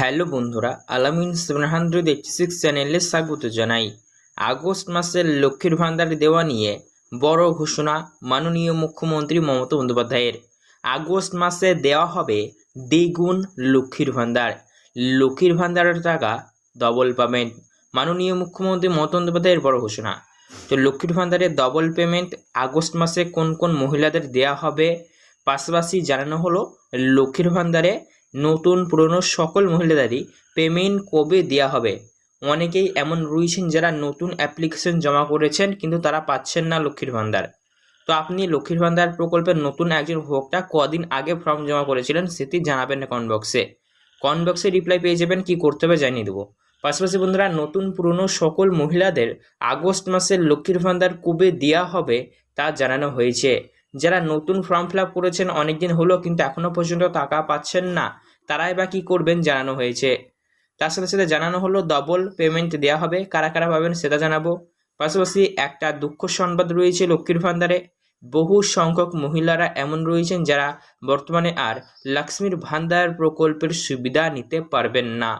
Hello বন্ধুরা, আলামিন seven hundred eighty six চ্যানেলে স্বাগত জানাই। আগস্ট মাসের লক্ষ্মীর ভান্ডার দেওয়া নিয়ে বড় ঘোষণা মাননীয় মুখ্যমন্ত্রী মমতা বন্দ্যোপাধ্যায়ের। আগস্ট মাসে দেওয়া হবে দ্বিগুণ লক্ষ্মীর ভান্ডার। লক্ষ্মীর ভান্ডারের টাকা ডবল পাবেন মাননীয় মুখ্যমন্ত্রী মমতা বন্দ্যোপাধ্যায়ের বড় ঘোষণা। তো লক্ষ্মীর ভান্ডারের ডবল পেমেন্ট আগস্ট মাসে কোন কোন মহিলাদের দেওয়া হবে? পাশাপাশি জানানো হলো লক্ষ্মীর ভান্ডারে নতুন পুরনো সকল মহিলাদেরই পেমেন্ট কবে দেওয়া হবে? অনেকেই এমন রয়েছেন যারা নতুন অ্যাপ্লিকেশন জমা করেছেন কিন্তু তারা পাচ্ছেন না লক্ষ্মীর ভান্ডার। তো আপনি লক্ষ্মীর ভান্ডার প্রকল্পের নতুন একজন ভোক্তা কদিন আগে ফর্ম জমা করেছিলেন সেটি জানাবেন কমেন্ট বক্সে কমেন্ট বক্সে রিপ্লাই পেয়ে যাবেন, কি করতে হবে জানিয়ে দেবো। পাশাপাশি বন্ধুরা, নতুন পুরনো সকল মহিলাদের আগস্ট মাসের লক্ষ্মীর ভান্ডার কবে দেওয়া হবে তা জানানো হয়েছে। যারা নতুন ফর্ম ফিল আপ করেছেন অনেকদিন হলো কিন্তু এখনও পর্যন্ত টাকা পাচ্ছেন না, তারাই বা কী করবেন জানানো হয়েছে। তার সাথে সাথে জানানো হলো ডবল পেমেন্ট দেওয়া হবে, কারা কারা পাবেন সেটা জানাব। পাশাপাশি একটা দুঃখ সংবাদ রয়েছে লক্ষ্মীর ভান্ডারে বহু সংখ্যক মহিলারা এমন রয়েছেন যারা বর্তমানে আর লক্ষ্মীর ভান্ডার প্রকল্পের সুবিধা নিতে পারবেন না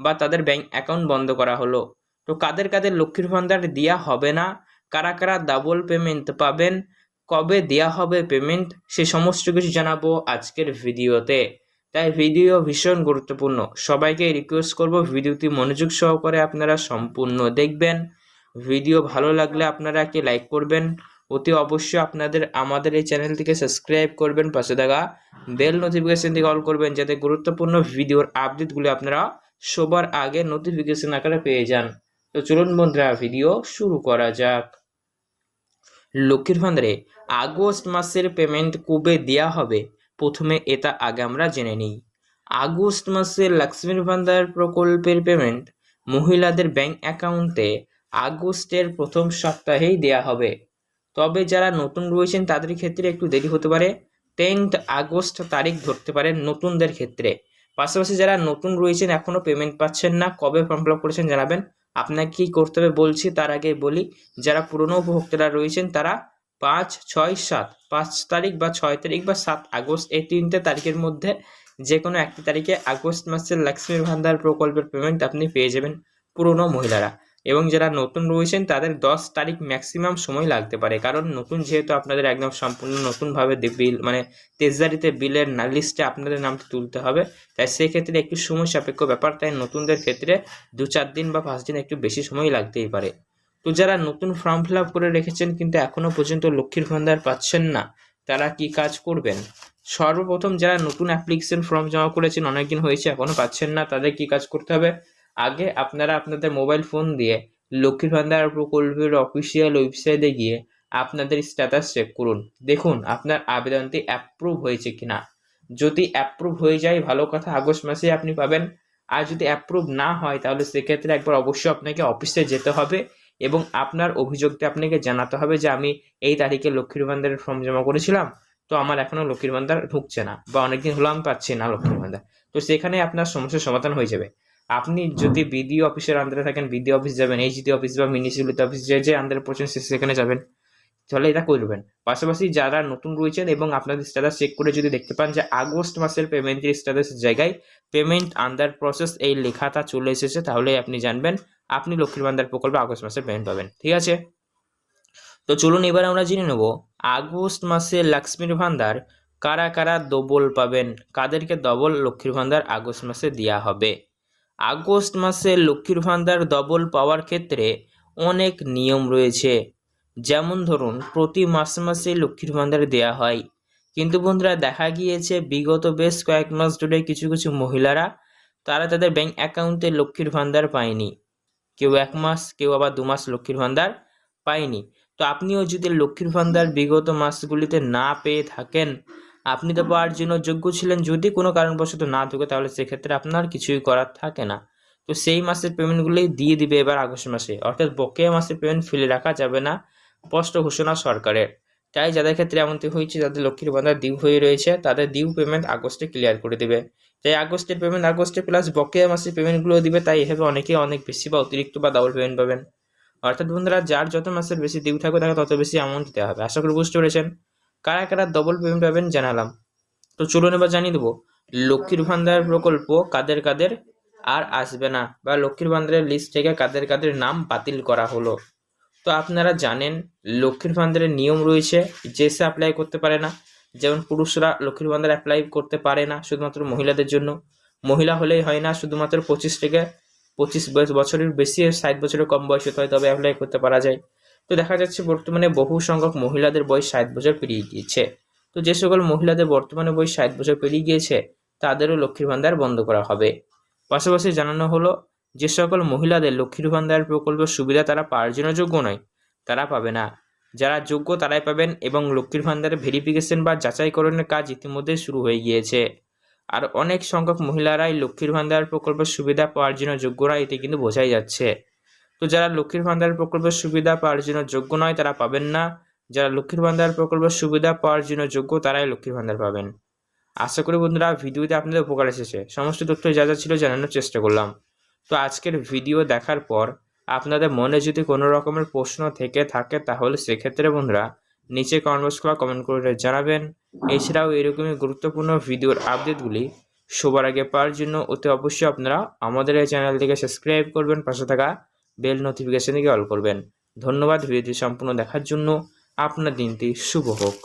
বা তাদের ব্যাংক অ্যাকাউন্ট বন্ধ করা হলো। তো কাদের কাদের লক্ষ্মীর ভান্ডার দেওয়া হবে না? কারা কারা ডাবল পেমেন্ট পাবেন? কবে দেওয়া হবে পেমেন্ট সে সমস্ত কিছু জানাব আজকের ভিডিওতে। তাই ভিডিও ভীষণ গুরুত্বপূর্ণ। সবাইকে রিকোয়েস্ট করব ভিডিওটি মনোযোগ সহকারে আপনারা সম্পূর্ণ দেখবেন। ভিডিও ভালো লাগলে আপনারা একটি লাইক করবেন। অতি অবশ্যই আপনাদের, আমাদের এই চ্যানেলটিকে সাবস্ক্রাইব করবেন পাশে থাকা বেল নোটিফিকেশন থেকে অল করবেন যাতে গুরুত্বপূর্ণ ভিডিওর আপডেটগুলি আপনারা সবার আগে নোটিফিকেশন আকারে পেয়ে যান। তো চলুন বন্ধুরা ভিডিও শুরু করা যাক। লক্ষ্মীর ভান্ডারে আগস্ট মাসের পেমেন্ট কবে দেওয়া হবে? প্রথমে এটা আগে আমরা জেনে নিই। আগস্ট মাসে লক্ষ্মীর ভান্ডার প্রকল্পের পেমেন্ট মহিলাদের ব্যাংক অ্যাকাউন্টে আগস্টের প্রথম সপ্তাহেই দেয়া হবে। তবে যারা নতুন রয়েছেন, তাদের ক্ষেত্রে একটু দেরি হতে পারে। টেন্থ আগস্ট তারিখ ধরতে পারেন নতুনদের ক্ষেত্রে। পাশাপাশি যারা নতুন রয়েছেন এখনও পেমেন্ট পাচ্ছেন না। কবে ফর্ম ফিল করেছেন জানাবেন। আপনাকে কী করতে হবে বলছি, তার আগে বলি, যারা পুরনো উপভোক্তারা রয়েছেন, তারা পাঁচ, ছয়, সাত, পাঁচ তারিখ বা ছয় তারিখ বা সাত আগস্ট, এই তিনটে তারিখের মধ্যে যে কোনো একটি তারিখে আগস্ট মাসের লক্ষ্মীর ভান্ডার প্রকল্পের পেমেন্ট আপনি পেয়ে যাবেন পুরনো মহিলারা। এবং যারা নতুন রয়েছেন, তাদের দশ তারিখ ম্যাক্সিমাম সময় লাগতে পারে। কারণ নতুন যেহেতু আপনাদের একদম সম্পূর্ণ নতুনভাবে বিল মানে তেজদারিতে বিলের লিস্টে আপনাদের নামটি তুলতে হবে। তাই সেক্ষেত্রে একটু সময় সাপেক্ষ ব্যাপার। তাই নতুনদের ক্ষেত্রে দু চার দিন বা পাঁচ দিন একটু বেশি সময় লাগতেই পারে। তো যারা নতুন ফর্ম ফিল করে রেখেছেন কিন্তু এখনও পর্যন্ত লক্ষ্মীর ভান্ডার পাচ্ছেন না, তারা কি কাজ করবেন? সর্বপ্রথম যারা নতুন অ্যাপ্লিকেশন ফর্ম জমা করেছেন, অনেকদিন হয়েছে এখনও পাচ্ছেন না, তাদের কি কাজ করতে হবে? আগে আপনারা আপনাদের মোবাইল ফোন দিয়ে লক্ষ্মীর ভান্ডার প্রকল্পের অফিসিয়াল ওয়েবসাইটে গিয়ে আপনাদের স্ট্যাটাস চেক করুন। দেখুন, আপনার আবেদনটি অ্যাপ্রুভ হয়েছে কিনা। যদি অ্যাপ্রুভ হয়ে যায়, ভালো কথা, আগস্ট মাসে আপনি পাবেন। আর যদি অ্যাপ্রুভ না হয়, তাহলে সেক্ষেত্রে একবার অবশ্যই আপনাকে অফিসে যেতে হবে এবং আপনার অভিযোগটা আপনাকে জানাতে হবে যে, আমি এই তারিখে লক্ষ্মীর ভান্ডারের ফর্ম জমা করেছিলাম, তো আমার এখনও লক্ষ্মীর ভান্ডার ঢুকছে না বা অনেকদিন হলো আমি পাচ্ছি না লক্ষ্মীর ভান্ডার। তো সেখানে আপনার সমস্যার সমাধান হয়ে যাবে। আপনি যদি বিডিও অফিসের আন্ডারে থাকেন বিডিও অফিস যাবেন এইচডি অফিস বা মিউনিসিপ্যালিটি অফিস যে যে আন্ডারে পড়ছেন সেখানে যাবেন। তাহলে এটা করবেন পাশাপাশি যারা নতুন রয়েছেন এবং আপনাদের স্ট্যাটাস চেক করে যদি দেখতে পান যে আগস্ট মাসের পেমেন্টের স্ট্যাটাসের জায়গায় পেমেন্ট আন্ডার প্রসেস এই লেখাটা চলে এসেছে, তাহলে আপনি জানবেন, আপনি লক্ষ্মীর ভান্ডার প্রকল্পে আগস্ট মাসে পেমেন্ট পাবেন। ঠিক আছে? তো চলুন এবার আমরা জেনে নেব, আগস্ট মাসে লক্ষ্মীর ভান্ডার কারা কারা ডবল পাবেন? কাদেরকে ডবল লক্ষ্মীর ভান্ডার আগস্ট মাসে দেওয়া হবে? আগস্ট মাসে লক্ষ্মীর ভান্ডার ডবল পাওয়ার ক্ষেত্রে অনেক নিয়ম রয়েছে। যেমন ধরুন, প্রতি মাসে মাসে লক্ষ্মীর ভান্ডার দেওয়া হয়। কিন্তু বন্ধুরা, দেখা গিয়েছে বিগত বেশ কয়েক মাস ধরে কিছু কিছু মহিলারা, তারা তাদের ব্যাংক অ্যাকাউন্টে লক্ষ্মীর ভান্ডার পায়নি। কেউ এক মাস, কেউ আবার দু মাস লক্ষ্মীর ভান্ডার পায়নি। তো আপনিও যদি লক্ষ্মীর ভান্ডার বিগত মাসগুলিতে না পেয়ে থাকেন আপনি তো পাওয়ার জন্য যোগ্য ছিলেন যদি কোনো কারণবশত না ঢুকে তাহলে সেক্ষেত্রে আপনার কিছুই করার থাকে না। তো সেই মাসের পেমেন্টগুলি দিয়ে দিবে এবার আগস্ট মাসে। অর্থাৎ বকেয়া মাসের পেমেন্ট ফেলে রাখা যাবে না, স্পষ্ট ঘোষণা সরকারের। তাই যাদের ক্ষেত্রে এমনটি হয়েছে, যাদের লক্ষ্মীর ভান্ডার ডিউ হয়ে রয়েছে, তাদের ডিউ পেমেন্ট আগস্টে ক্লিয়ার করে দেবে। তাই আগস্টের পেমেন্ট আগস্টে প্লাস বকেয়া মাসের পেমেন্টগুলো দিবে, তাই এভাবে অনেকে অনেক বেশি বা অতিরিক্ত বা ডাবল পেমেন্ট পাবেন। অর্থাৎ বন্ধুরা, যার যত মাসের বেশি ডিউ থাকবে, তাকে তত বেশি অ্যামাউন্ট দেওয়া হবে। আশা করি বুঝতে পেরেছেন। কারা কারা ডবল পেমেন্ট পাবেন জানালাম। তো চলুন এবার জানিয়ে দেবো, লক্ষ্মীর ভান্ডার প্রকল্প কাদের কাদের আর আসবে না, বা লক্ষ্মীর ভান্ডারের লিস্ট থেকে কাদের কাদের নাম বাতিল করা হলো। তো আপনারা জানেন, লক্ষ্মীর ভান্ডারের নিয়ম রয়েছে যে সে অ্যাপ্লাই করতে পারে না। যেমন পুরুষরা লক্ষ্মীর ভান্ডার অ্যাপ্লাই করতে পারে না শুধুমাত্র মহিলাদের জন্য। মহিলা হলেই হয় না, শুধুমাত্র পঁচিশ থেকে পঁচিশ বয়স বছরের বেশি, ষাট বছরের কম বয়স হয়, তবে অ্যাপ্লাই করতে পারা যায়। তো দেখা যাচ্ছে বর্তমানে বহু সংখ্যক মহিলাদের বয়স ষাট বছর পেরিয়ে গিয়েছে। তো যে সকল মহিলাদের বর্তমানে বয়স ষাট বছর পেরিয়ে গিয়েছে, তাদেরও লক্ষ্মীর ভান্ডার বন্ধ করা হবে। পাশাপাশি জানানো হলো, যে সকল মহিলাদের লক্ষ্মীর ভান্ডার প্রকল্পের সুবিধা তারা পাওয়ার জন্য যোগ্য নয়, তারা পাবে না। যারা যোগ্য তারাই পাবেন এবং লক্ষ্মীর ভান্ডারের ভেরিফিকেশন বা যাচাইকরণের কাজ ইতিমধ্যে শুরু হয়ে গিয়েছে। আর অনেক সংখ্যক মহিলারাই লক্ষ্মীর ভান্ডার প্রকল্পের সুবিধা পাওয়ার জন্য যোগ্য নয় এতে কিন্তু বোঝাই যাচ্ছে। তো যারা লক্ষ্মীর ভান্ডার প্রকল্পের সুবিধা পাওয়ার জন্য যোগ্য নয়, তারা পাবেন না। যারা লক্ষ্মীর ভান্ডার প্রকল্পের সুবিধা পাওয়ার জন্য যোগ্য, তারাই লক্ষ্মীর ভান্ডার পাবেন। আশা করি বন্ধুরা, ভিডিওতে আপনাদের উপকার এসেছে। সমস্ত তথ্য যা যা ছিল জানানোর চেষ্টা করলাম। তো আজকের ভিডিও দেখার পর আপনাদের মনে যদি কোনো রকমের প্রশ্ন থেকে থাকে, তাহলে সেক্ষেত্রে বন্ধুরা, নিচে কমেন্ট খোলা কমেন্ট করে জানাবেন। এছাড়াও এরকমই গুরুত্বপূর্ণ ভিডিওর আপডেটগুলি সবার আগে পাওয়ার জন্য অতি অবশ্যই আপনারা আমাদের এই চ্যানেলটিকে সাবস্ক্রাইব করবেন। পাশে থাকা বেল নোটিফিকেশনটিকে অল করবেন। ধন্যবাদ ভিডিওটি সম্পূর্ণ দেখার জন্য। আপনার দিনটি শুভ হোক।